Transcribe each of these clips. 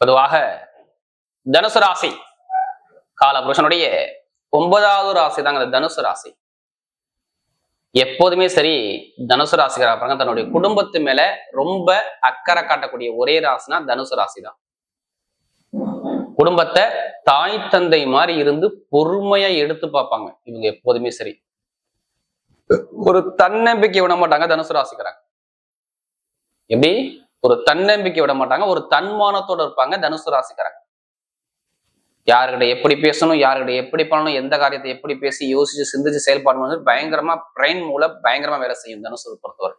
பொதுவாக தனுசு ராசி காலபுருஷனுடைய ஒன்பதாவது ராசி தாங்க இந்த தனுசு ராசி. எப்போதுமே சரி தனுசு ராசிக்காரங்க பாருங்க தன்னுடைய குடும்பத்து மேல ரொம்ப அக்கறை காட்டக்கூடிய ஒரே ராசினா தனுசு ராசி தான் குடும்பத்தை தாய் தந்தை மாதிரி இருந்து பொறுமையா எடுத்து பார்ப்பாங்க. இவங்க எப்போதுமே சரி. ஒரு தன்னம்பிக்கை விட மாட்டாங்க தனுசு ராசிக்கிறாங்க எப்படி? ஒரு தன்னம்பிக்கை விட மாட்டாங்க ஒரு தன்மானத்தோட இருப்பாங்க தனுசு ராசிக்காரங்க. யாருக்கிட்ட எப்படி பேசணும் யாருக்கிட்ட எப்படி பண்ணணும் எந்த காரியத்தை எப்படி பேசி யோசிச்சு சிந்திச்சு செயல்பாடு வந்து பயங்கரமா பிரெயின் மூலம் பயங்கரமா வேலை செய்யும் தனுசு பொறுத்தவரை.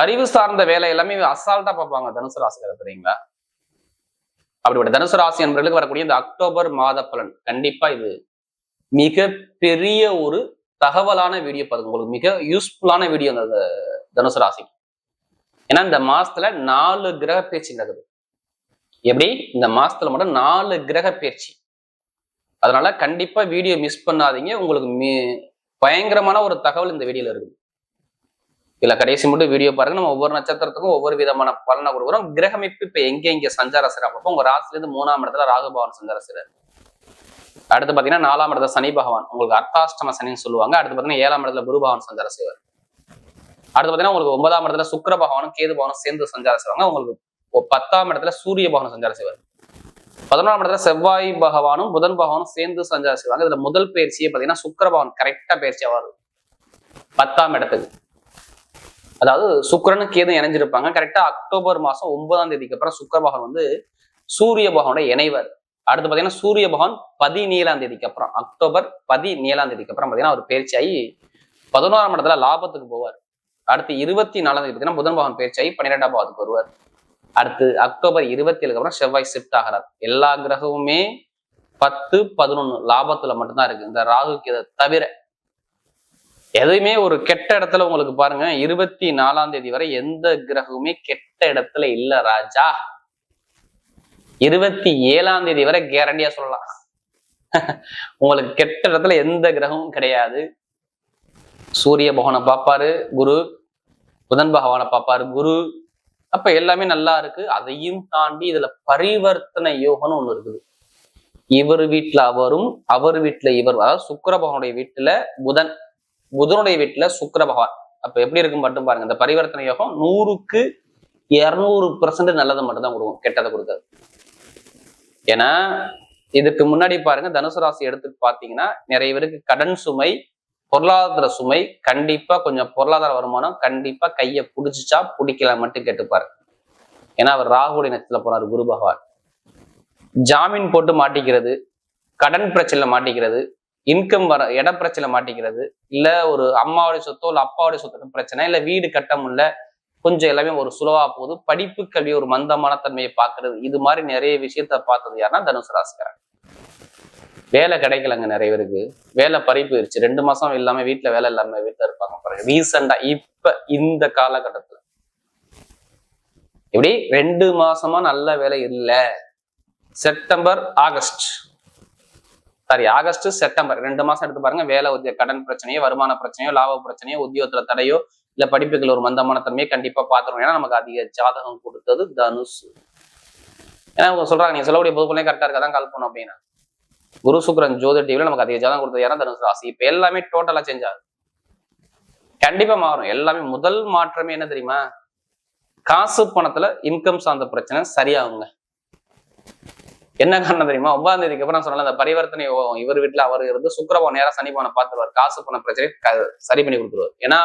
அறிவு சார்ந்த வேலை எல்லாமே அசால்ட்டா பார்ப்பாங்க தனுசு ராசிக்காரர் தெரியுங்களா? அப்படிப்பட்ட தனுசு ராசி என்பவர்களுக்கு வரக்கூடிய இந்த அக்டோபர் மாத பலன். கண்டிப்பா இது மிக பெரிய ஒரு தகவலான வீடியோ பாருங்க உங்களுக்கு மிக யூஸ்ஃபுல்லான வீடியோ அந்த தனுசு ராசிக்கு. ஏன்னா இந்த மாசத்துல நாலு கிரக பயிற்சி நடக்குது. எப்படி? இந்த மாசத்துல மட்டும் நாலு கிரக பயிற்சி அதனால கண்டிப்பா வீடியோ மிஸ் பண்ணாதீங்க. உங்களுக்கு மி பயங்கரமான ஒரு தகவல் இந்த வீடியோல இருக்குது. இதுல கடைசி மட்டும் வீடியோ பாருங்க. நம்ம ஒவ்வொரு நட்சத்திரத்துக்கும் ஒவ்வொரு விதமான பலனை கொடுக்குறோம். கிரகமைப்பு இப்ப எங்க எங்க சஞ்சார சிறப்பு அப்போ உங்க ராசில இருந்து மூணாம் இடத்துல ராகுபவன் சஞ்சார அடுத்து பாத்தீங்கன்னா நாலாம் இடத்துல சனி பகவான். உங்களுக்கு அர்த்தாஷ்டம சனின்னு சொல்லுவாங்க. அடுத்து பாத்தீங்கன்னா ஏழாம் இடத்துல குருபவன் சஞ்சார செய்வார் அடுத்து பாத்தீங்கன்னா உங்களுக்கு ஒன்பதாம் இடத்துல சுக்கர பகவானும் கேது பகவானும் சேர்ந்து சஞ்சாரம் செய்வாங்க. உங்களுக்கு பத்தாம் இடத்துல சூரிய பகவானும் சஞ்சாரம் செய்வார். பதினொன்றாம் இடத்துல செவ்வாய் பகவானும் புதன் பகவானும் சேர்ந்து சஞ்சாரம் செய்வாங்க. இதுல முதல் பயிற்சியே பார்த்தீங்கன்னா சுக்கர பகவான் கரெக்டா பயிற்சியாக வரும் பத்தாம் இடத்துக்கு. அதாவது சுக்கிரனும் கேதும் இணைஞ்சிருப்பாங்க. கரெக்டா அக்டோபர் மாசம் ஒன்பதாம் தேதிக்கு அப்புறம் சுக்கர பகவான் வந்து சூரிய பகவானோட இணைவர். அடுத்து பாத்தீங்கன்னா சூரிய பகவான் பதினேழாம் தேதிக்கு அப்புறம் அக்டோபர் பதினேழாம் தேதிக்கு அப்புறம் பார்த்தீங்கன்னா அவர் பயிற்சியாகி பதினோராம் இடத்துல லாபத்துக்கு போவார். அடுத்து இருபத்தி நாலாம் தேதி பாத்தீங்கன்னா புதன் பகவான் பயிற்சியாகி பன்னிரெண்டாம் பாவத்துக்கு வருவார். அடுத்து அக்டோபர் இருபத்தி ஏழுக்கு அப்புறம் செவ்வாய் ஷிஃப்ட் ஆகிறார். எல்லா கிரகமுமே பத்து பதினொன்னு லாபத்துல மட்டும்தான் இருக்கு. இந்த ராகு இதை தவிர எதுவுமே ஒரு கெட்ட இடத்துல உங்களுக்கு பாருங்க இருபத்தி நாலாம் தேதி வரை எந்த கிரகமுமே கெட்ட இடத்துல இல்ல ராஜா. இருபத்தி ஏழாம் தேதி வரை கேரண்டியா சொல்லலாம். உங்களுக்கு கெட்ட இடத்துல எந்த கிரகமும் கிடையாது. சூரிய பகவானை பார்ப்பாரு குரு புதன் பகவானை பார்ப்பாரு குரு. அப்ப எல்லாமே நல்லா இருக்கு. அதையும் தாண்டி இதுல பரிவர்த்தனை யோகம்னு ஒண்ணு இருக்குது. இவர் வீட்டுல அவரும் அவர் வீட்டுல இவர். அதாவது சுக்கர பகவானுடைய வீட்டுல புதன் புதனுடைய வீட்டுல சுக்கர பகவான். அப்ப எப்படி இருக்கும் மட்டும் பாருங்க. இந்த பரிவர்த்தனை யோகம் நூறுக்கு இருநூறு பெர்சன்ட் நல்லதை மட்டும் தான் கொடுக்கும். கெட்டதை கொடுக்காது. ஏன்னா இதுக்கு முன்னாடி பாருங்க தனுசு ராசி எடுத்து பாத்தீங்கன்னா நிறைய பேருக்கு கடன் சுமை பொருளாதார சுமை கண்டிப்பா கொஞ்சம் பொருளாதார வருமானம் கண்டிப்பா கையை பிடிச்சிச்சா பிடிக்கல மட்டும் கேட்டுப்பாரு. ஏன்னா அவர் ராகுடைய நட்சத்திரத்துல போனார் குரு பகவான். ஜாமீன் போட்டு மாட்டிக்கிறது கடன் பிரச்சனை மாட்டிக்கிறது இன்கம் வர இட பிரச்சனை மாட்டிக்கிறது இல்ல ஒரு அம்மாவுடைய சொத்தோ இல்லை அப்பாவுடைய சொத்து பிரச்சனை இல்லை வீடு கட்ட முடியல கொஞ்சம் எல்லாமே ஒரு சுலவா போகுது. படிப்பு கல்வி ஒரு மந்தமான தன்மையை பார்க்கறது இது மாதிரி நிறைய விஷயத்த பார்த்தது யாருன்னா தனுசு ராசிக்காரன் வேலை கிடைக்கலங்க நிறைய பேருக்கு. வேலை பறி போயிருச்சு ரெண்டு மாசம் இல்லாம வீட்டுல வேலை இல்லாம வீட்டுல இருப்பாங்க பாருங்க. ரீசெண்டா இப்ப இந்த காலகட்டத்துல. இப்படி ரெண்டு மாசமா நல்ல வேலை இல்ல. September August sorry August September ரெண்டு மாசம் எடுத்து பாருங்க. வேலை உத்திய கடன் பிரச்சனையோ வருமான பிரச்சனையோ லாப பிரச்சனையோ உத்தியோகத்துல தடையோ இல்ல படிப்புகள் ஒரு மந்தமான தன்மையை கண்டிப்பா பாத்துருவோம் ஏன்னா நமக்கு அதிக ஜாதகம் கொடுத்தது தனுசு. ஏன்னா அவங்க சொல்றாங்க நீங்க சொல்லக்கூடிய பொதுப்பொருளே கரெக்டா இருக்காதான் கால் பண்ணும் அப்படின்னா. குரு சுக்கிரன் ஜோதி டிவில நமக்கு அதிக ஜாதகம் கொடுத்தது யாரா தனுசு ராசி. இப்போ எல்லாமே டோட்டலா சேஞ்ச் ஆகுது. கண்டிப்பா மாறும். எல்லாமே முதல் மாற்றமே என்ன தெரியுமா? காசு பணத்துல இன்கம் சார்ந்த பிரச்சனை சரியாகுங்க. என்ன காரணம் தெரியுமா? ஒன்பதாம் தேதிக்கு அப்புறம் நான் அந்த பரிவர்த்தனை யோகம். இவர் வீட்டுல அவர் இருந்து சுக்கிரபவன் நேரம் சனிபவனை பார்த்துருவார். காசு பண பிரச்சனை சரி பண்ணி கொடுத்துருவார். ஏன்னா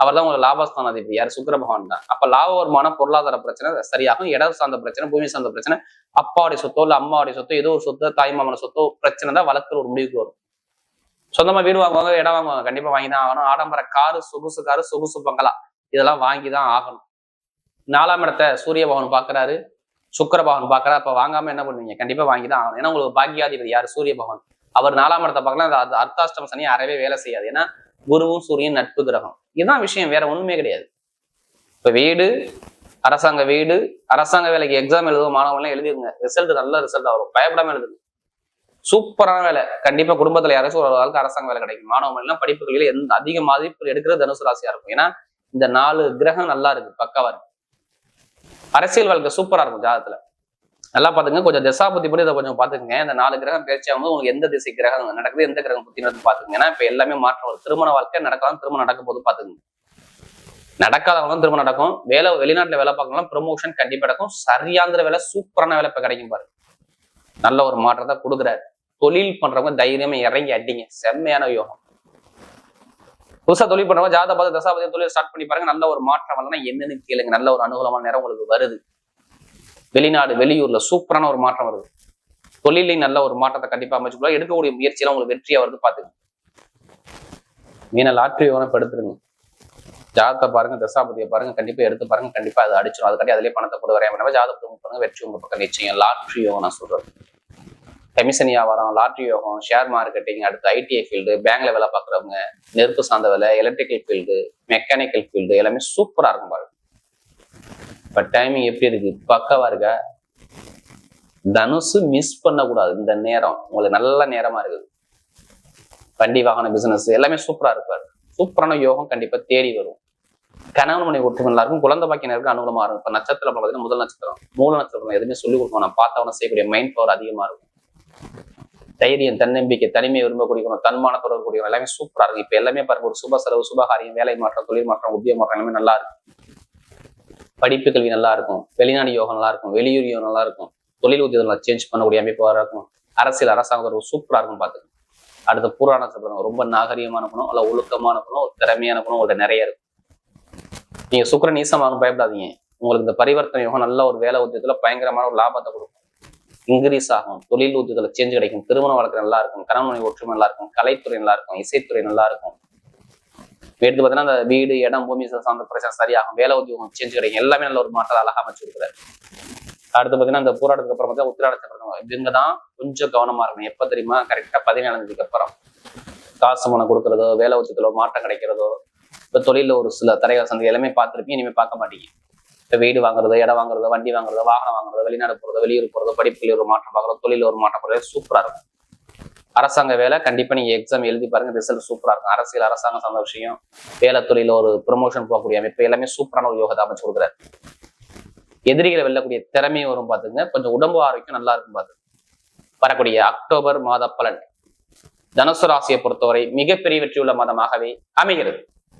அவர் தான் உங்களுக்கு லாபஸ்தான அதிபதி யார்? சுக்கர பகவான் தான். அப்ப லாப வருமான பொருளாதார பிரச்சனை சரியாகும். இடம் சார்ந்த பிரச்சனை பூமி சார்ந்த பிரச்சனை அப்பாவுடைய சொத்தோ இல்ல அம்மாவுடைய சொத்தோ ஏதோ ஒரு சொத்தோ தாய் மாமன சொத்தோ பிரச்சனை தான் வளர்க்குற ஒரு முடிவுக்கு வரும். சொந்தமா வீடு வாங்குவாங்க இடம் வாங்குவாங்க கண்டிப்பா வாங்கி தான் ஆகணும். ஆடம்பர காரு சொகுசு காரு சொகுசு பங்களா இதெல்லாம் வாங்கி தான் ஆகணும். நாலாம் இடத்த சூரிய பகவான் பாக்குறாரு சுக்கர பகவான் பாக்குறாரு அப்ப வாங்காம என்ன பண்ணுவீங்க? கண்டிப்பா வாங்கி தான் ஆகணும். ஏன்னா உங்களுக்கு பாக்கியாதிபதி யார்? சூரிய பகவான். அவர் நாலாம் இடத்தை பார்க்கலாம் அந்த அர்த்தாஷ்டம சனி அறவே வேலை செய்யாது. ஏன்னா குருவும் சூரியன் நட்பு கிரகம். இதுதான் விஷயம் வேற ஒண்ணுமே கிடையாது. இப்ப வீடு அரசாங்க வீடு அரசாங்க வேலைக்கு எக்ஸாம் எழுதுவோம் மாணவர்கள்லாம் எழுதிருங்க. ரிசல்ட் நல்ல ரிசல்ட் வரும். பயப்படாம எழுதுங்க. சூப்பரான வேலை. கண்டிப்பா குடும்பத்துல யாராச்சும் ஒரு ஆளுக்கு அரசாங்க வேலை கிடைக்கும். மாணவர்கள் எல்லாம் படிப்புகளில் எந்த அதிக மதிப்பு எடுக்கிறது தனுசு ராசியா இருக்கும். ஏன்னா இந்த நாலு கிரகம் நல்லா இருக்கு பக்காவா இருக்கு அரசியல் வாழ்க்கை சூப்பரா இருக்கும் ஜாதத்துல நல்லா பாத்துங்க கொஞ்சம் தசாபுத்தி படி இதை கொஞ்சம் பாத்துக்கங்க. இந்த நாலு கிரகம் பேச்சு உங்களுக்கு எந்த திசை கிரகம் நடக்குது எந்த கிரகம் புத்தினது பாத்துக்கங்க. ஏன்னா இப்ப எல்லாமே மாற்றம் வரும் திருமண வாழ்க்கை நடக்கலாம் திருமணம் நடக்க போது பாத்துக்கங்க. நடக்காதவங்க தான் திருமணம் நடக்கும். வேலை வெளிநாட்டுல வேலை பார்க்கலாம் ப்ரொமோஷன் கண்டிப்பா நடக்கும். சரியாந்திர வேலை சூப்பரான வேலை இப்ப கிடைக்கும் பாருங்க. நல்ல ஒரு மாற்றத்தை கொடுக்குறாரு. தொழில் பண்றவங்க தைரியமா இறங்கி அடிங்க. செம்மையான யோகம். புதுசா தொழில் பண்றவங்க ஜாத பாத தசாபதி தொழில் ஸ்டார்ட் பண்ணி பாருங்க. நல்ல ஒரு மாற்றம் வரலன்னா என்னன்னு கேளுங்க. நல்ல ஒரு அனுகூலமான நேரம் உங்களுக்கு வருது. வெளிநாடு வெளியூர்ல சூப்பரான ஒரு மாற்றம் வருது. தொழிலையும் நல்ல ஒரு மாற்றத்தை கண்டிப்பா அமைச்சுக்கலாம் எடுக்கக்கூடிய முயற்சியெல்லாம் உங்களுக்கு வெற்றியா வருது பாத்துங்க மீன லாட்ரி யோகம் எடுத்துருங்க ஜாதகத்தை பாருங்க தசாபதியை பாருங்க கண்டிப்பா எடுத்து பாருங்க கண்டிப்பா அதை அடிச்சிடும் அதுக்காண்டி அதுலயே பணத்தை போட்டு வரையாம ஜாதகத்தை move வெற்றி உங்க பக்கம் நிச்சயம். லாட்ரி யோகம் சொல்றது கமிஷன் வியாபாரம் லாட்ரி யோகம் ஷேர் மார்க்கெட்டிங் அடுத்து ஐடிஐ ஃபீல்டு பேங்க்ல வேலை பார்க்குறவங்க நெருப்பு சார்ந்த வேலை எலக்ட்ரிக்கல் ஃபீல்டு மெக்கானிக்கல் ஃபீல்டு எல்லாமே சூப்பரா இருக்கும் பாருங்க. இப்போ டைமிங் எப்படி இருக்கு? பக்காவா இருக்கா? தனுசு மிஸ் பண்ணக்கூடாது இந்த நேரம். உங்களுக்கு நல்ல நேரமா இருக்குது வண்டி வாகன பிசினஸ் எல்லாமே சூப்பரா இருப்பாரு சூப்பரான யோகம் கண்டிப்பா தேடி வரும். கணவன் மனை ஒற்றுமை நல்லா இருக்கும் குழந்தை பாக்கியினருக்கு அனுகூலமா இருக்கும். இப்ப நட்சத்திரம் பார்த்தீங்கன்னா முதல் நட்சத்திரம் மூல நட்சத்திரம் எதுவுமே சொல்லிக் கொடுக்கணும். நான் பார்த்தவன செய்யக்கூடிய மைண்ட் பவர் அதிகமா இருக்கும். தைரியம் தன்னம்பிக்கை தனிமை தன்மான தன்மானத்தோட கூடிய எல்லாமே சூப்பரா இருக்கு. இப்ப எல்லாமே பாருங்க ஒரு சுப செலவு சுபகாரியம் வேலை மாற்றம் தொழில் மாற்றம் உத்தியோக மாற்றம் எல்லாமே நல்லா இருக்கும் படிப்பு கல்வி நல்லா இருக்கும் வெளிநாடு யோகம் நல்லா இருக்கும் வெளியூர் யோகம் நல்லா இருக்கும் தொழில் உத்தியோகம் சேஞ்ச் பண்ணக்கூடிய அமைப்பாக இருக்கும். அரசியல் அரசாங்கம் ஒரு சூப்பராக இருக்கும் பார்த்துக்கணும் அடுத்த புராண சொல்றாங்க ரொம்ப நாகரிகமான குணம் அல்ல ஒழுக்கமான குணம் ஒரு திறமையான குணம் உங்கள்கிட்ட நிறைய இருக்கும் நீங்க சுக்கரன் ஈசமாக பயப்படாதீங்க. உங்களுக்கு இந்த பரிவர்த்தனை யோகம் நல்ல ஒரு வேலை உத்தியத்துல பயங்கரமான ஒரு லாபத்தை கொடுக்கும். இன்க்ரீஸ் ஆகும். தொழில் உத்தியத்துல சேஞ்ச் கிடைக்கும். திருமண வழக்கு நல்லா இருக்கும். கணவனை ஒற்றுமை நல்லா இருக்கும். கலைத்துறை நல்லா இருக்கும். இசைத்துறை நல்லா இருக்கும். எடுத்து பார்த்தீங்கன்னா அந்த வீடு இடம் பூமி சார்ந்த பிரச்சனை சரியாகும். வேலை உத்தியோகம் சேஞ்ச் கிடைக்கும். எல்லாமே நல்ல ஒரு மாற்றத்தை அழகா அமைச்சு அடுத்து பார்த்தீங்கன்னா அந்த போராட்டத்துக்கு அப்புறம் பார்த்தா உத்திராட இவங்க தான் கொஞ்சம் கவனமா இருக்கணும். எப்ப தெரியுமா? கரெக்டா பதினேழாந்தேதிக்கு அப்புறம். காசு பணம் கொடுக்கறதோ வேலை உச்சத்திலோ மாற்றம் கிடைக்கிறதோ இப்ப தொழில ஒரு சில தடைகள் சந்தை எல்லாமே பார்த்துருப்பீங்க. இனிமேல் பார்க்க மாட்டீங்க. இப்போ வீடு வாங்குறதோ இடம் வாங்குறதோ வண்டி வாங்குறதோ வாகனம் வாங்குறதோ வெளிநாடு போகிறதோ வெளியூர் போறதோ படிப்புகளில் ஒரு மாற்றம் பார்க்குறதோ தொழிலில் ஒரு மாற்றம் போகிறதோ சூப்பராக இருக்கும். அரசாங்க வேலை கண்டிப்பா நீங்க எக்ஸாம் எழுதி பாருங்க ரிசல்ட் சூப்பரா இருக்கும். அரசியல் அரசாங்கம் சார்ந்த விஷயம் வேலை தொழில ஒரு ப்ரொமோஷன் போகக்கூடிய அமைப்பு எல்லாமே சூப்பரான ஒரு யோகத்தை அமைச்சு கொடுக்குறாரு. எதிரிகளை வெல்லக்கூடிய திறமையும் வரும் பார்த்துங்க கொஞ்சம் உடம்பு ஆரோக்கியம் நல்லா இருக்கும் பார்த்து வரக்கூடிய அக்டோபர் மாத பலன். தனுசு ராசியை பொறுத்தவரை மிகப்பெரிய வெற்றியுள்ள மாதமாகவே அமைகிறது.